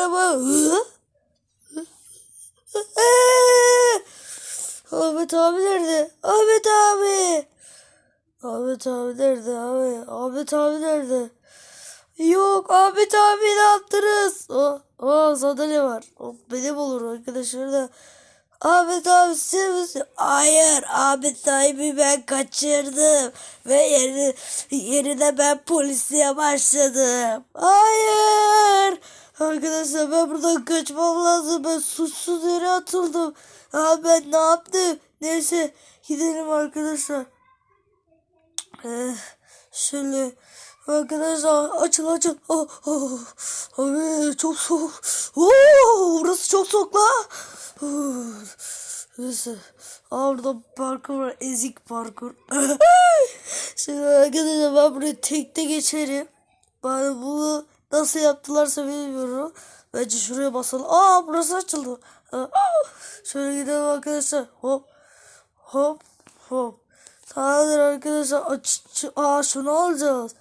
araba. Ahmet abi nerede? Ahmet abi. Ahmet abi nerede abi? Ahmet abi nerede? Yok Ahmet abi ne yaptınız? O, o sandalye var. O benim olur arkadaşlar da. Ahmet abi siz misin? Hayır Ahmet abi ben kaçırdım. Ve yerine, yerine ben polisliğe başladım. Hayır. Arkadaşlar ben buradan kaçmam lazım. Ben suçsuz yere atıldım. Abi ben ne yaptım? Neyse gidelim arkadaşlar. Eh, şöyle arkadaşlar açıl açıl. Oh, oh. Abi çok soğuk. Oo, burası çok soğuk la. Oh, Neyse. Aa, Orada parkur var. Ezik parkur. Şimdi arkadaşlar ben buraya tekte geçerim. Ben bunu nasıl yaptılarsa bilmiyorum. Bence şuraya basalım. Aa burası açıldı. Aa, şöyle gidelim arkadaşlar. Hop. Hop. Hop. Tamamdır arkadaşlar. Aç, aa şunu alacağız.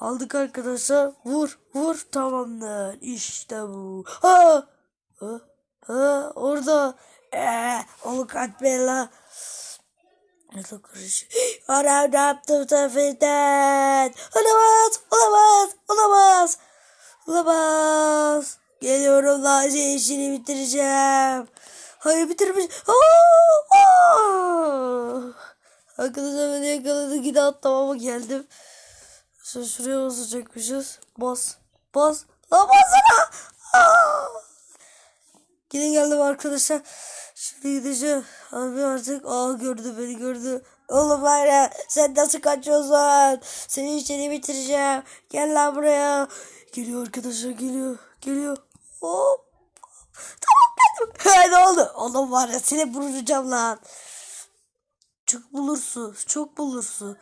Aldık arkadaşlar. Vur. Vur. Tamamdır. İşte bu. Ha. Ha. Ha. Orada. Eee. Avukat Bella. De karışık. Anam ne yaptım Tafi'den? Olamaz. Olamaz. Olamaz. Olamaz. Geliyorum lan şey işini bitireceğim. Hayır bitirmiş. Aa, aa. Arkadaşlar beni yakaladı. Gide atlamama geldim. Şimdi şuraya basacakmışız. Bas. Bas. Lan bassana. Aa. Yine geldim arkadaşlar. Şimdi gideceğim. Abi artık aa gördü beni gördü. Oğlum var ya sen nasıl kaçıyorsun? Seni işini bitireceğim. Gel lan buraya. Geliyor arkadaşlar geliyor. Geliyor. Hop. Tamam geldim. ne oldu? Oğlum var ya seni vuracağım lan. Çok bulursun. Çok bulursun.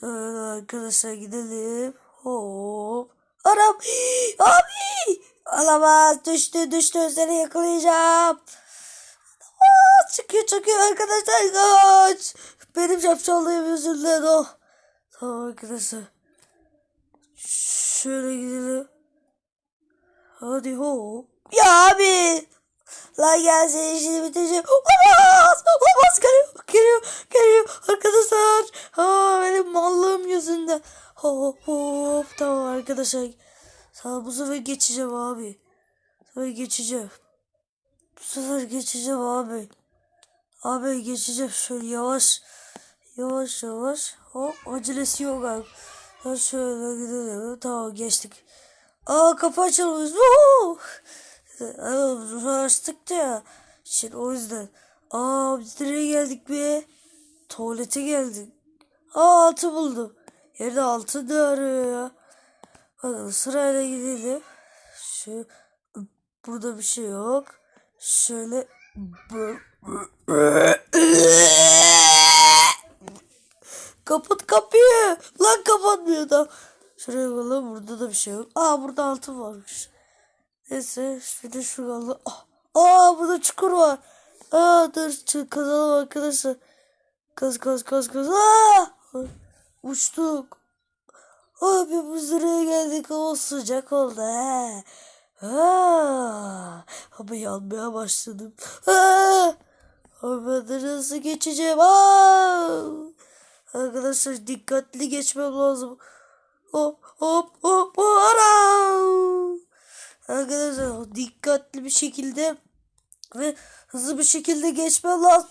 Şöyle arkadaşlar gidelim. Hop. Anam. Abi. Alamaz. Düştü düştü. Seni yakalayacağım. Aa, çıkıyor çıkıyor arkadaşlar kaç. Benim şapşallığım yüzünden o. Tamam arkadaşlar. Şöyle gidelim. Hadi hop. Ya abi. Lan gel senin işini bitireceğim. Olamaz. Olamaz. Geliyor. Geliyor. Geliyor. Arkadaşlar. Ha, benim mallığım yüzünden. Hop hop. Tamam arkadaşlar. Tamam bu sefer geçeceğim abi. Sefer geçeceğim. Bu sefer geçeceğim abi. Abi geçeceğim. Şöyle yavaş. Yavaş yavaş. Hop acelesi yok abi. Ha şöyle gidelim. Tamam geçtik. Aa kapı açılmış. Woo! Aa, açtık ya. Şimdi o yüzden. Aa biz nereye geldik be? Tuvalete geldik. Aa altı buldum. Yerde altı da arıyor ya. Bakalım sırayla gidelim. Şu burada bir şey yok. Şöyle Kapat kapıyı. Lan kapatmıyor da. Şuraya bakalım burada da bir şey yok. Aa burada altın varmış. Neyse bir de şu kaldı. Ah, Aa burada çukur var. Aa dur kazalım arkadaşlar. Kaz kaz kaz kaz. Aa! Uçtuk. Abi biz nereye geldik ama sıcak oldu he. Aa! Ama yanmaya başladım. Aa! De nasıl geçeceğim? Aa! Arkadaşlar dikkatli geçmem lazım. Hop hop hop hop. Arkadaşlar dikkatli bir şekilde ve hızlı bir şekilde geçmem lazım.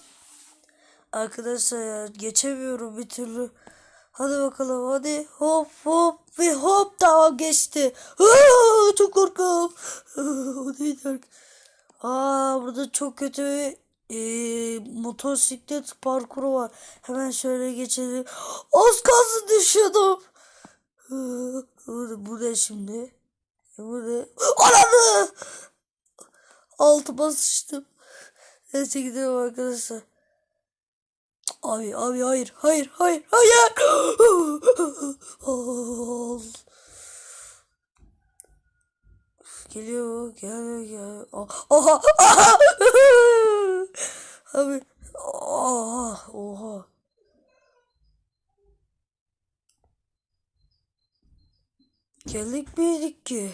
Arkadaşlar ya geçemiyorum bir türlü. Hadi bakalım hadi hop hop ve hop tamam geçti. Aa, çok korkuyorum. o neydi Aa burada çok kötü e, motosiklet parkuru var. Hemen şöyle geçelim. Az kalsın düşüyordum. Aa, Bu, ne şimdi? Bu ne? Ananı! Altıma sıçtım. Neyse gidelim arkadaşlar. Abi abi hayır hayır hayır hayır. Al. Geliyor geliyor geliyor. Oha oha. Abi oha oha. Geldik miydik ki?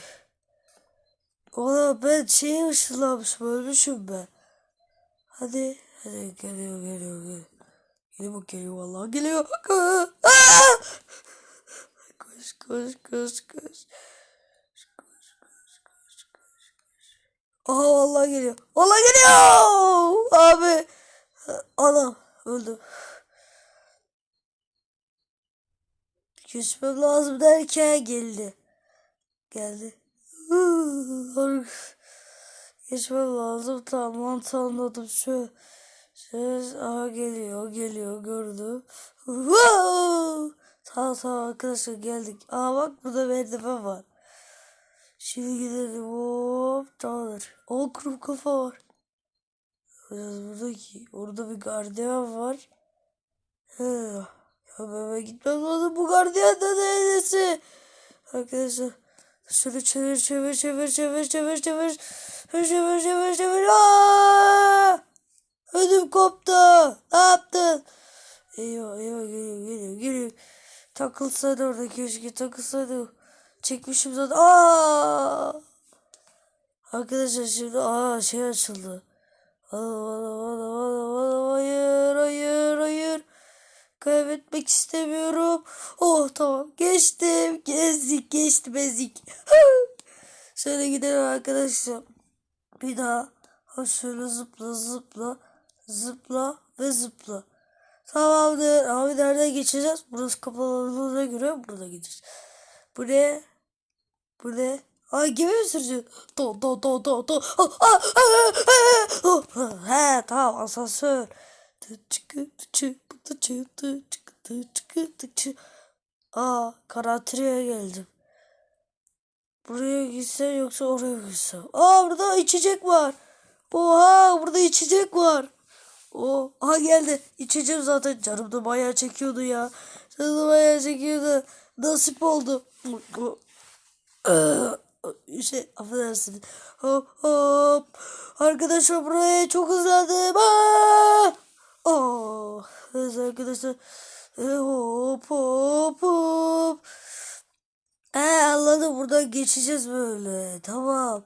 Oğlum ben şeye ışınlanmışım ölmüşüm ben. Hadi hadi geliyor geliyor geliyor. Geliyor bak geliyor vallahi geliyor. Aa! Koş koş koş koş. Aha vallahi geliyor. Vallahi geliyor. Abi. Anam öldüm. Küsmem lazım derken geldi. Geldi. Geçmem lazım. Tamam mantı anladım. Şu ses aha geliyor geliyor gördüm. Wow! Tamam tamam arkadaşlar geldik. Aa bak burada merdiven var. Şimdi gidelim. Hop tamamdır. O kuru kafa var. Biraz buradaki. Orada bir gardiyan var. Ya ben gitmem lazım. Bu gardiyan da neresi? Arkadaşlar. Şöyle çevir çevir çevir çevir çevir çevir. Çevir çevir çevir. Aa! Ödüm koptu. Ne yaptın? Eyvah eyvah geliyor geliyor geliyor. Takılsaydı orada keşke takılsaydı. Çekmişim zaten. Aa! Arkadaşlar şimdi aa şey açıldı. Aa, aa, aa, Hayır hayır hayır. Kaybetmek istemiyorum. Oh tamam geçtim. Gezdik geçtim ezik. Şöyle gidelim arkadaşlar. Bir daha. Ha şöyle zıpla zıpla. Zıpla ve zıpla. Tamamdır. Abi nereden geçeceğiz? Burası kapalı olduğuna göre burada gideceğiz. Bu ne? Bu ne? Ay gemi mi sürücü? Do do do do do. He tamam asansör. Aa karantinaya geldim. Buraya gitsem yoksa oraya gitsem? Aa burada içecek var. Oha burada içecek var. O aha geldi. İçeceğim zaten. Canım da bayağı çekiyordu ya. Canım da bayağı çekiyordu. Nasip oldu. Ee, şey affedersiniz. Hop hop. Arkadaşlar buraya çok hızlandım. Aa! Oh. Evet arkadaşlar. Ee, hop hop hop. Ee, anladım buradan geçeceğiz böyle. Tamam.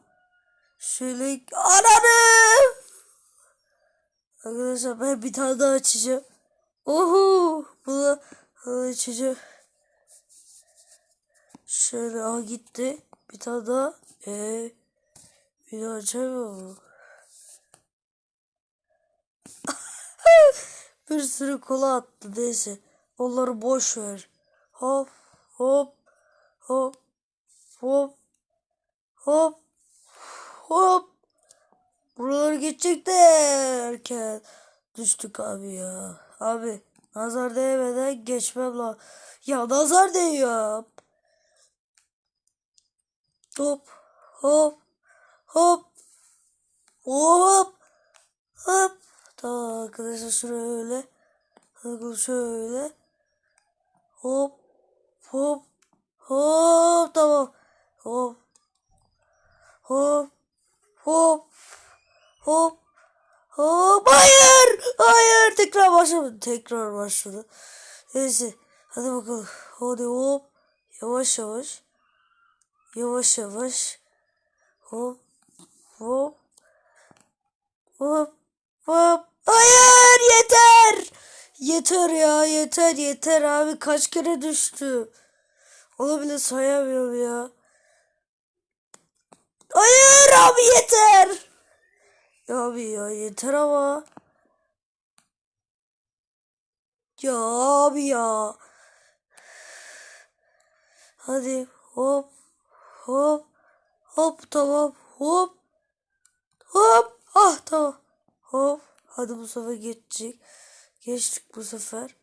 Şöyle ananı. Arkadaşlar ben bir tane daha açacağım. Oho. Bunu bunu açacağım. Şöyle al gitti. Bir tane daha. Ee, bir daha açamıyor bir sürü kola attı neyse. Onları boş ver. Hop hop hop hop hop hop. Buraları geçecek derken düştük abi ya. Abi nazar değmeden geçmem la. Ya nazar değiyor. Hop hop hop hop hop. Tamam arkadaşlar şöyle. Bakın şöyle. Hop hop hop tamam. Hop hop hop hop hop hayır hayır tekrar başladı tekrar başladı neyse hadi bakalım hadi hop yavaş yavaş yavaş yavaş. Hop hop. Hop hop. Hayır yeter. Yeter ya yeter yeter abi. Kaç kere düştü? Onu sayamıyorum ya. Hayır abi yeter. Ya abi ya yeter ama. Ya abi ya. Hadi hop hop hop tamam hop. Hop ah tamam. Hop hadi bu sefer geçecek. Geçtik bu sefer.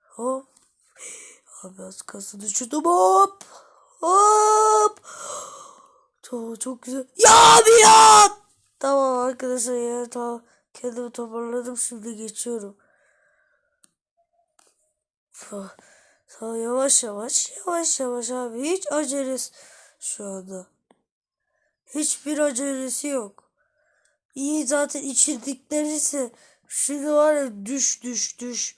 Hop. Abi az kası düşürdüm hop. Hop. Çok, çok güzel. Ya abi ya! Tamam arkadaşlar ya tamam. Kendimi toparladım şimdi geçiyorum. Tamam yavaş yavaş yavaş yavaş abi. Hiç acelesi şu anda. Hiçbir acelesi yok. İyi zaten içirdikleri ise şimdi var ya düş düş düş.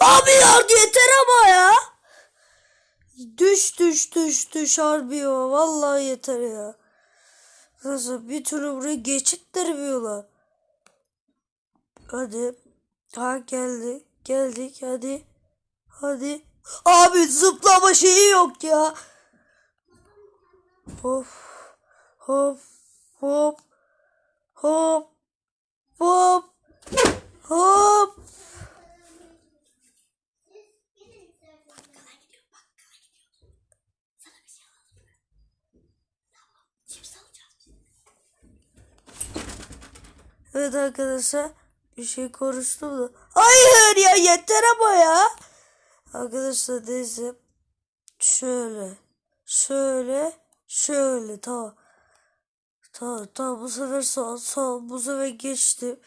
Abi ya yeter ama ya. düş düş düş düş harbi ya. Vallahi yeter ya. Nasıl bir türlü buraya geçittirmiyorlar. Hadi. Ha geldi. Geldik hadi. Hadi. Abi zıplama şeyi yok ya. Hop. Hop. Hop. Hop. Hop. Hop. Evet arkadaşlar bir şey konuştum da. Hayır ya yeter ama ya. Arkadaşlar neyse. Şöyle. Şöyle. Şöyle tamam. Tamam tamam bu sefer sağ sağ bu sefer geçtim.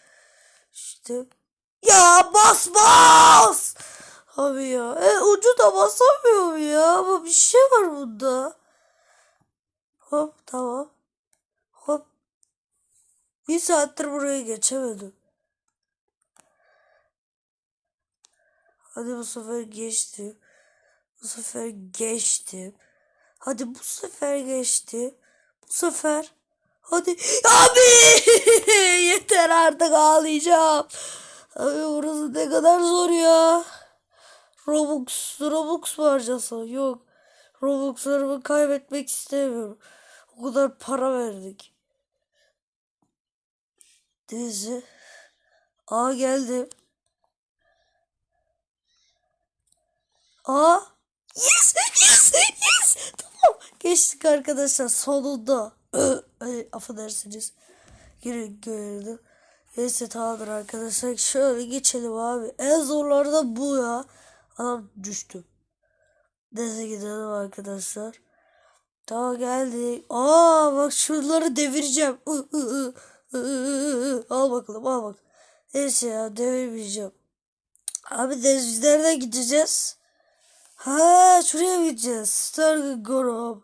İşte. Ya bas bas. Abi ya. E, ucu da basamıyorum ya. Ama bir şey var bunda. Hop tamam. Hop. Bir saattir buraya geçemedim. Hadi bu sefer geçtim. Bu sefer geçtim. Hadi bu sefer geçtim. Bu sefer. Hadi. Abi! Yeter artık ağlayacağım. Abi burası ne kadar zor ya. Robux, Robux mu harcasam? Yok. Robux'larımı kaybetmek istemiyorum. O kadar para verdik. Dizi. Aa geldim. Aa. Yes, yes, yes. Tamam. Geçtik arkadaşlar sonunda. Ay, affedersiniz. Geri gördüm. Neyse tamamdır arkadaşlar. Şöyle geçelim abi. En zorları da bu ya. Adam düştüm. Neyse gidelim arkadaşlar. Tamam geldik. Aa bak şunları devireceğim. Al bakalım al bak. Neyse ya devirmeyeceğim. Abi nereden gideceğiz? Ha şuraya gideceğiz? Stargorov.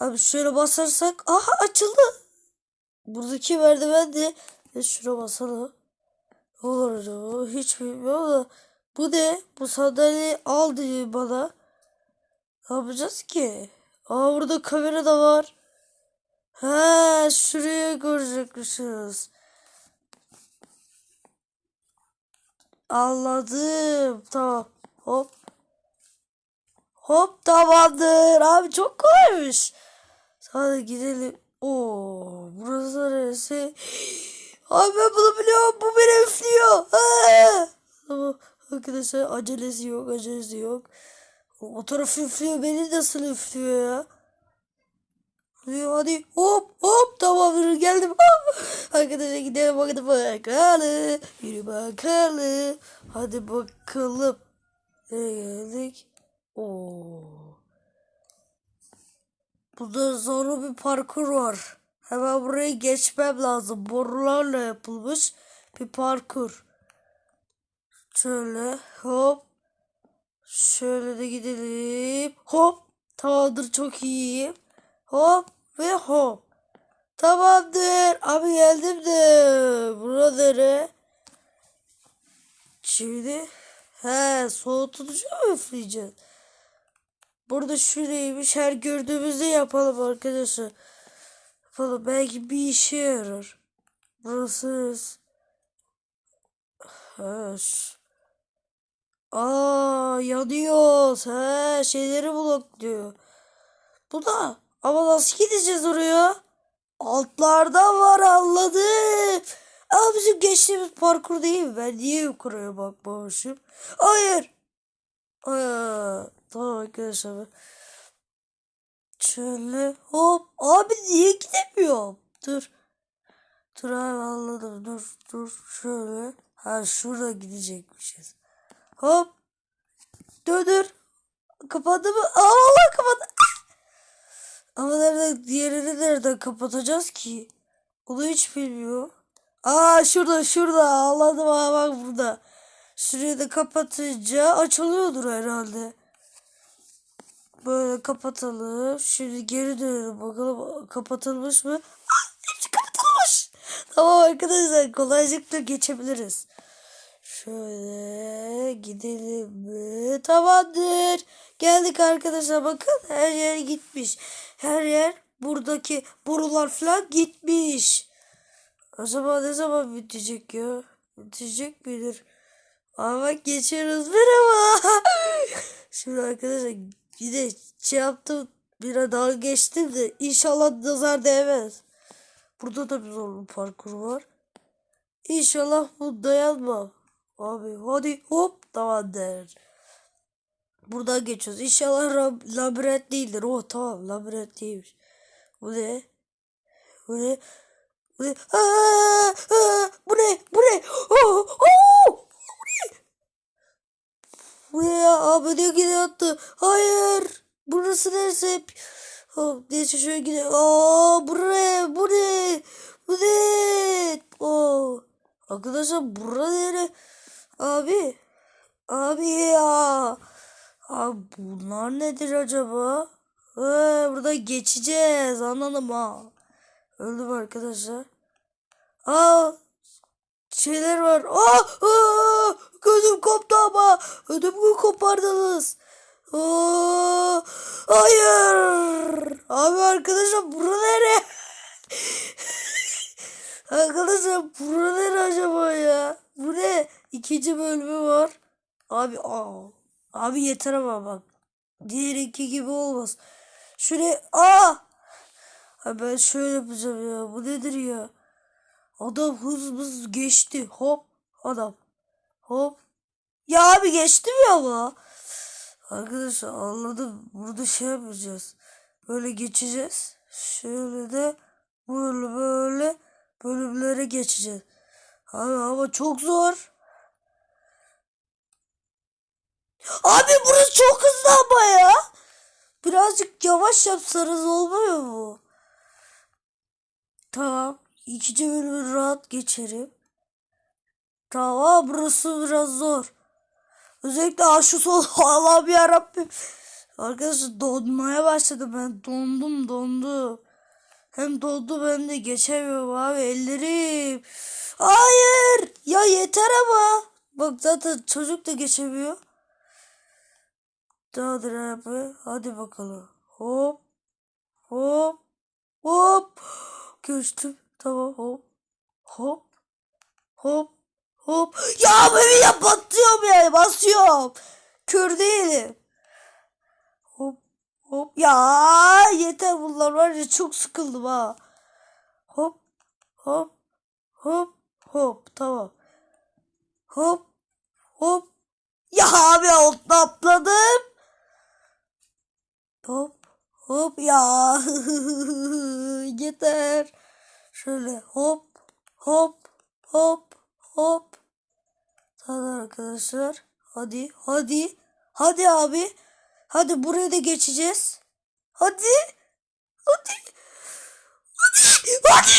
Abi şöyle basarsak. Aha açıldı. Buradaki merdiven de. E şuna basalım. Ne olur acaba? Hiç bilmiyorum da. Bu ne? Bu sandalyeyi al diyor bana. Ne yapacağız ki? Aa burada kamera da var. Ha şuraya görecekmişiz. Anladım. Tamam. Hop. Hop tamamdır. Abi çok kolaymış. Hadi gidelim. Oo, burası neresi? Abi ben bunu biliyorum. Bu beni üflüyor. Ha! Tamam. Arkadaşlar acelesi yok. Acelesi yok. O taraf üflüyor. Beni nasıl üflüyor ya? Hadi hadi hop hop tamamdır geldim. Arkadaşlar gidelim bakalım bakalım. Yürü bakalım. Hadi bakalım. Nereye geldik? Oo. Burada zorlu bir parkur var. Hemen buraya geçmem lazım. Borularla yapılmış bir parkur. Şöyle hop. Şöyle de gidelim. Hop. Tamamdır çok iyi. Hop ve hop. Tamamdır. Abi geldim de. Burada nere? Şimdi he soğutucu mu üfleyeceğiz? Burada şuraymış. Her gördüğümüzde yapalım arkadaşlar. Yapalım. Belki bir işe yarar. Burası. Ş- Aa yanıyoruz. He şeyleri blokluyor. Bu da. Ama nasıl gideceğiz oraya? Altlarda var anladım. Ama bizim geçtiğimiz parkur değil mi? Ben niye yukarıya bakmamışım? Hayır. Aa, tamam arkadaşlar. Şöyle hop. Abi niye gidemiyorum? Dur. Dur abi anladım. Dur dur şöyle. Ha şurada gidecekmişiz. Hop. Dur. Kapandı mı? Aa Allah kapandı. Ah! Ama nerede diğerini nereden kapatacağız ki? Onu hiç bilmiyor. Aa şurada şurada anladım ha bak burada. Şurayı da kapatınca açılıyordur herhalde. Böyle kapatalım. Şimdi geri dönelim bakalım kapatılmış mı? Ah, hepsi kapatılmış. Tamam arkadaşlar kolaylıkla geçebiliriz. Şöyle gidelim mi? Tamamdır. Geldik arkadaşlar bakın her yer gitmiş. Her yer buradaki borular falan gitmiş. Acaba ne zaman bitecek ya? Bitecek midir? Bak geçiyoruz. Merhaba. Şimdi arkadaşlar bir de şey yaptım. Bir daha geçtim de inşallah nazar değmez. Burada da bir zorlu parkur var. İnşallah bu dayanmam. Abi hadi hop tamamdır. Buradan geçiyoruz. İnşallah labirent değildir. Oh tamam labirent değilmiş. Bu ne? Bu ne? Bu ne? Aa, aa, bu ne? Bu ne? Oh, oh! Bu ne ya? Abi ne gidiyor attı? Hayır. Burası neresi? Oh, neyse şöyle gidelim. Aa, buraya. Bu ne? Bu ne? Oh. Arkadaşlar bura nere? Abi. Abi ya. Abi bunlar nedir acaba? Ee, burada geçeceğiz. Anladım ha. Öldüm arkadaşlar. Aa, şeyler var. Aa, aa, gözüm koptu ama. Ödümü kopardınız. Aa, hayır. Abi arkadaşlar bura nere? arkadaşlar bura nere acaba ya? Bu ne? İkinci bölümü var. Abi aa. Abi yeter ama bak. Diğer iki gibi olmaz. Şuraya aa. Ha ben şöyle yapacağım ya. Bu nedir ya? Adam hız hız geçti. Hop. Adam. Hop. Ya abi geçti mi ama? Arkadaşlar anladım. Burada şey yapacağız. Böyle geçeceğiz. Şöyle de böyle böyle bölümlere geçeceğiz. Abi ama çok zor. Abi burası çok hızlı ama ya. Birazcık yavaş yapsanız olmuyor mu? Tamam. İkinci bölümü rahat geçerim. Tamam burası biraz zor. Özellikle şu sol Allah'ım yarabbim. Arkadaşlar donmaya başladı ben. Dondum dondum. Hem dondu hem de geçemiyorum abi ellerim. Hayır. Ya yeter ama. Bak zaten çocuk da geçemiyor. Dağdır abi. Hadi bakalım. Hop. Hop. Hop. Geçtim. Tamam hop. Hop. Hop. Hop. Ya benim ya batıyorum ya. Basıyorum. Kör değilim. Hop. Hop. Ya yeter bunlar var ya çok sıkıldım ha. Hop. Hop. Hop. Hop. Tamam. Hop. Hop. Ya abi altına atladım. Hop. Hop ya. Yeter. Şöyle hop. Hop. Hop. Hop. Arkadaşlar. Hadi. Hadi. Hadi abi. Hadi buraya da geçeceğiz. Hadi. Hadi. Hadi. Hadi.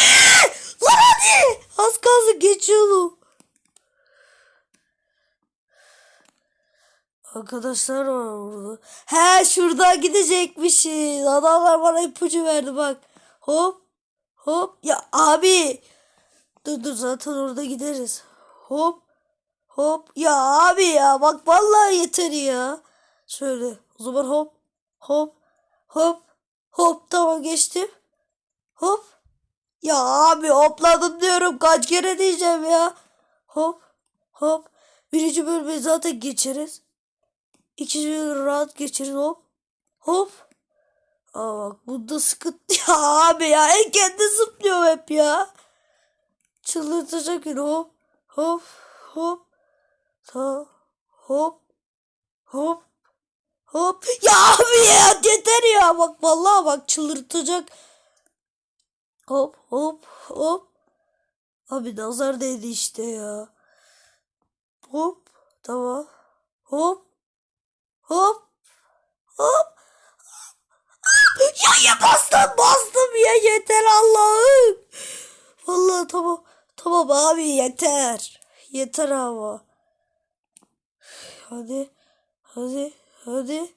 Lan hadi. Az kalsın geçiyordum. Arkadaşlar var burada. He şuradan gidecekmişiz. Adamlar bana ipucu verdi bak. Hop. Hop. Ya abi. Dur dur zaten orada gideriz. Hop. Hop. Ya abi ya bak vallahi yeter ya. Şöyle. O zaman hop. Hop. Hop. Hop tamam geçtim. Hop. Ya abi hopladım diyorum. Kaç kere diyeceğim ya. Hop. Hop. Birinci bölümü zaten geçeriz. İkinci bölümü rahat geçeriz. Hop. Hop. Aa bak bunda sıkıntı ya abi ya. En kendi zıplıyor hep ya. Çıldırtacak beni hop. Hop. Hop. Ta. Hop. Hop. Hop. Ya abi ya yeter ya. Bak vallahi bak çıldırtacak. Hop hop hop. Abi nazar değdi işte ya. Hop. Tamam. Hop. Hop. Hop. Ya ya bastım bastım ya yeter Allah'ım. Vallahi tamam. Tamam abi yeter. Yeter ama. Hadi. Hadi. Hadi.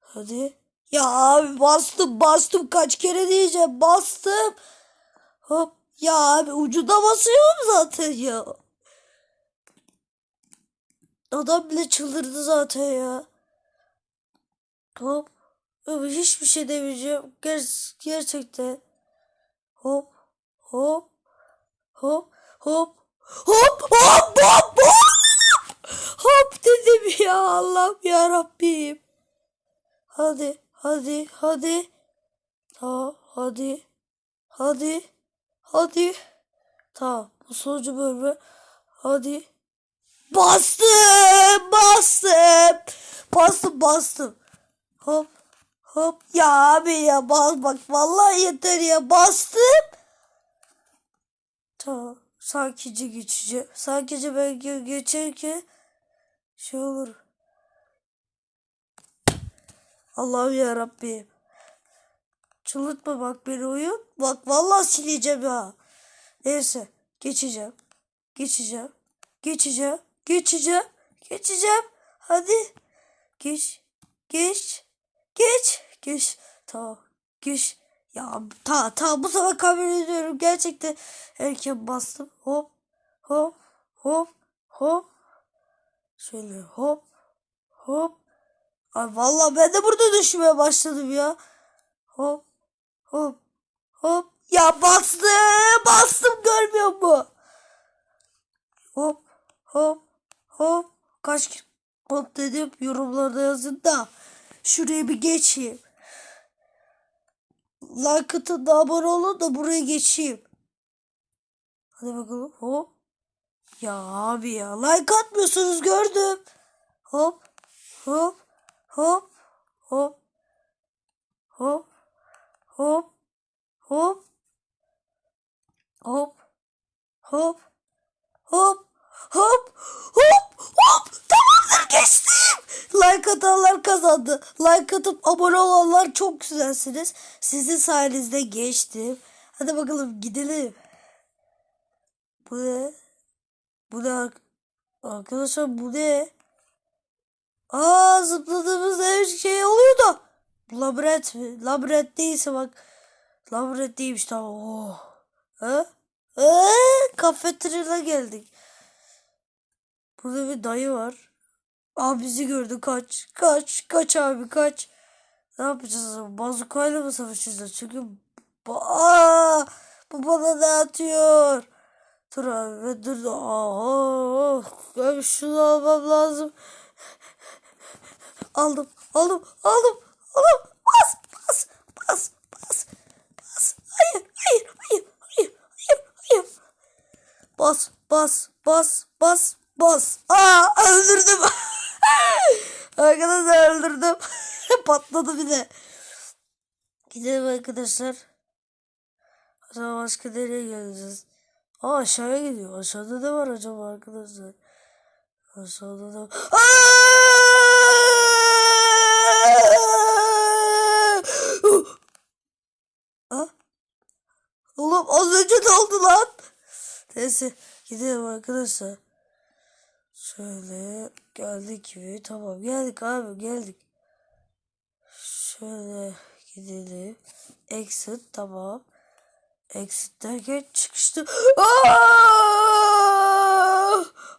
Hadi. Ya abi bastım bastım kaç kere diyeceğim bastım. Hop. Ya abi ucunda basıyorum zaten ya. Adam bile çıldırdı zaten ya. Hop. Abi hiçbir şey demeyeceğim. Ger gerçekten. Hop. Hop. Hop. Hop. Hop. Hop. Hop. Hop. Dedim ya Allah'ım ya Rabbim. Hadi. Hadi. Hadi. Tamam. Hadi. Hadi. Hadi. Tamam. Bu sonuncu bölümü. Hadi. Bastım. Bastım. Bastım bastım. Hop. Hop. Ya abi ya bas bak. Vallahi yeter ya. Bastım. Tamam. Sakince geçeceğim. Sakince ben ge- geçerken şey olur. Allah'ım ya Rabbim. Çıldırtma bak beni oyun. Bak vallahi sileceğim ya. Neyse. Geçeceğim. Geçeceğim. Geçeceğim. Geçeceğim. Geçeceğim. Hadi. Geç. Geç. Geç. Geç. Tamam. Geç. Ya ta ta bu sefer kabul ediyorum. Gerçekten erken bastım. Hop. Hop. Hop. Hop. Şöyle hop. Hop. Ay vallahi ben de burada düşmeye başladım ya. Hop. Hop. Hop. Ya bastım. Bastım görmüyor mu? Hop. Hop. Hop. Kaç hop dedim yorumlarda yazın da. Şuraya bir geçeyim. Like atın da abone olun da buraya geçeyim. Hadi bakalım. Hop. Ya abi ya. Like atmıyorsunuz gördüm. Hop. Hop. Hop. Hop. Hop. Hop. Hop. Hop. Hop. Hop. Hop. Hop. Hop. Tamamdır geçtim. Like atanlar kazandı. Like atıp abone olanlar çok güzelsiniz. Sizin sayenizde geçtim. Hadi bakalım gidelim. Bu? Bu ar- Arkadaşlar bu ne? Aa zıpladığımızda her şey oluyor da. Bu labirent mi? Labirent değilse bak. Labirent değilmiş tamam. Oh. Ha? Ee, kafeteryaya geldik. Burada bir dayı var. Abi bizi gördü kaç. Kaç. Kaç abi kaç. Ne yapacağız? Bazukayla mı savaşacağız? Çünkü Aa, bu bana ne atıyor? Dur abi ben şunu almam lazım. Aldım. Aldım. Aldım. Aldım. Bas. Bas. Bas. Bas. Bas. Hayır. Hayır. Hayır. Hayır. Hayır. Hayır. Bas. Bas. Bas. Bas. Bas. Aa öldürdüm. Arkadaşlar öldürdüm. Patladı bir de. Gidelim arkadaşlar. Acaba başka nereye geleceğiz? Aa aşağıya gidiyor. Aşağıda ne var acaba arkadaşlar? Aşağıda da... Aa! Oğlum az önce ne oldu lan? Neyse gidelim arkadaşlar. Şöyle geldik mi? Tamam geldik abi geldik. Şöyle gidelim. Exit tamam. Exit derken çıkıştı. Aa!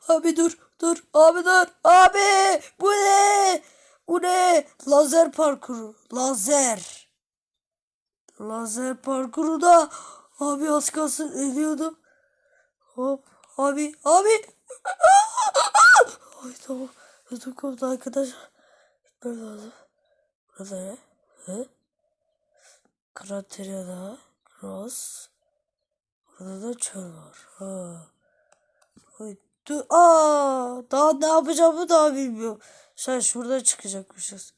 Abi dur dur abi dur abi bu ne? Bu ne? Lazer parkuru. Lazer. Lazer parkuru da abi az kalsın ölüyordum. Hop abi abi. Ay tamam. Ödüm koptu arkadaşlar. Gitmem lazım. Burada ne? He? Krateryada. Cross. Burada da çöl var. Ha. Dur. Aa, daha ne yapacağımı daha bilmiyorum. Sen şurada çıkacakmışız.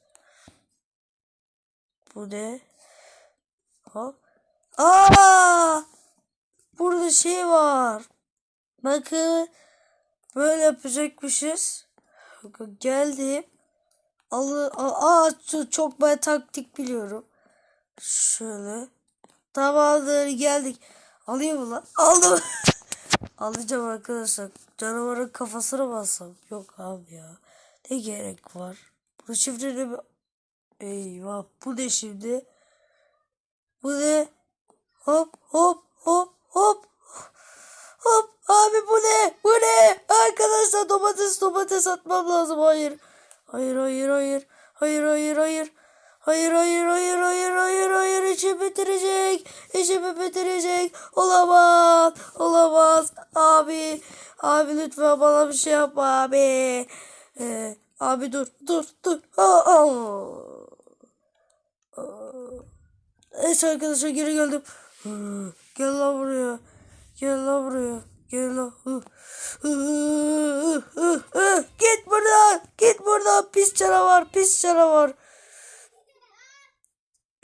Bu ne? Ha? Aa! Burada şey var. Bakın. Böyle yapacakmışız. Geldim. Alı, aa çok ben taktik biliyorum. Şöyle. Tamamdır geldik. Alayım mı lan? Aldım. Alacağım arkadaşlar. Canavarın kafasına bassam. Yok abi ya. Ne gerek var? Bu şifreli mi? Eyvah. Bu ne şimdi? Bu ne? Hop hop hop hop. Hop abi bu ne? Bu ne? Arkadaşlar domates domates atmam lazım. Hayır. Hayır hayır hayır. Hayır hayır hayır. Hayır hayır hayır hayır hayır hayır işi bitirecek. İşimi bitirecek. Olamaz. Olamaz. Abi. Abi lütfen bana bir şey yapma abi. Ee, abi dur dur dur. Aa, aa. Neyse arkadaşlar geri geldim. Gel lan buraya. Gel lan buraya. Gel lan. Git buradan. Git buradan. Pis canavar. Pis canavar.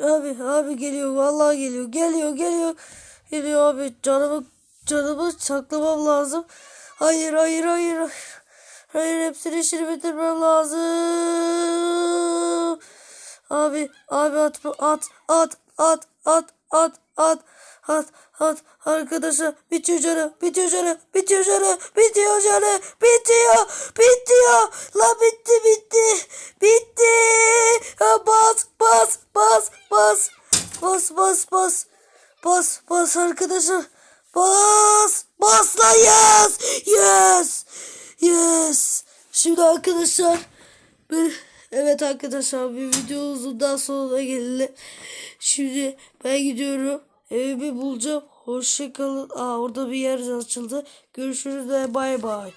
Abi abi geliyor. Vallahi geliyor. Geliyor geliyor. Geliyor abi. Canımı canımı saklamam lazım. Hayır hayır hayır. Hayır, hayır hepsini işini bitirmem lazım. Abi abi at at at at at at at at at arkadaşlar bitiyor canı bitiyor canı bitiyor canı bitiyor canı bitiyor bitiyor. La bitti bitti bitti. Ha, bas bas bas bas. Bas bas bas. Bas bas arkadaşlar bas bas la yes yes yes. Şimdi arkadaşlar bir evet arkadaşlar bir videomuzun daha sonuna geldi. Şimdi ben gidiyorum. Evimi bulacağım. Hoşçakalın. Aa orada bir yer açıldı. Görüşürüz ve bay bay.